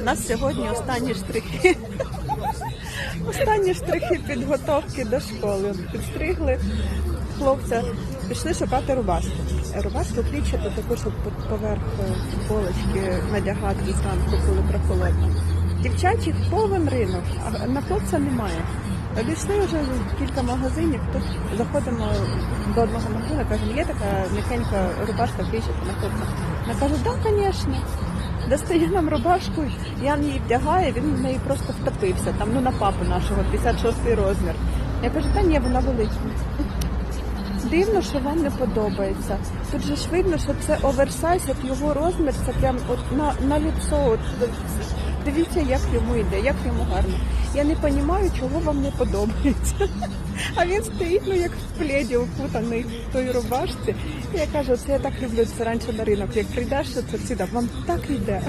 У нас сьогодні останні штрихи. Останні штрихи підготовки до школи. Підстригли хлопця, пішли шукати рубашку. Рубашку клічати таку, щоб поверх е, футболочки надягати зранку, коли прохолодно. Дівчачих повен ринок, а на хлопця немає. Обійшли вже кілька магазинів, тут заходимо до одного магазину, кажемо, є така м'якенька рубашка клічати на хлопця. Вона каже, так, звісно. Достає нам рубашку, я її вдягає, він в неї просто втопився. Там ну на папу нашого 56 розмір. Я кажу, та ні, вона велика. Дивно, що вам не подобається. Тут же ж видно, що це оверсайз, як його розмір, це прям от на, на ліпсо. От, дивіться, як йому йде, як йому гарно. Я не розумію, чого вам не подобається. А він стоїть, ну як в пледі укутаний в той рубашці. І Я кажу, це я так люблю це раніше на ринок. Як прийдеш, це завжди вам так йде.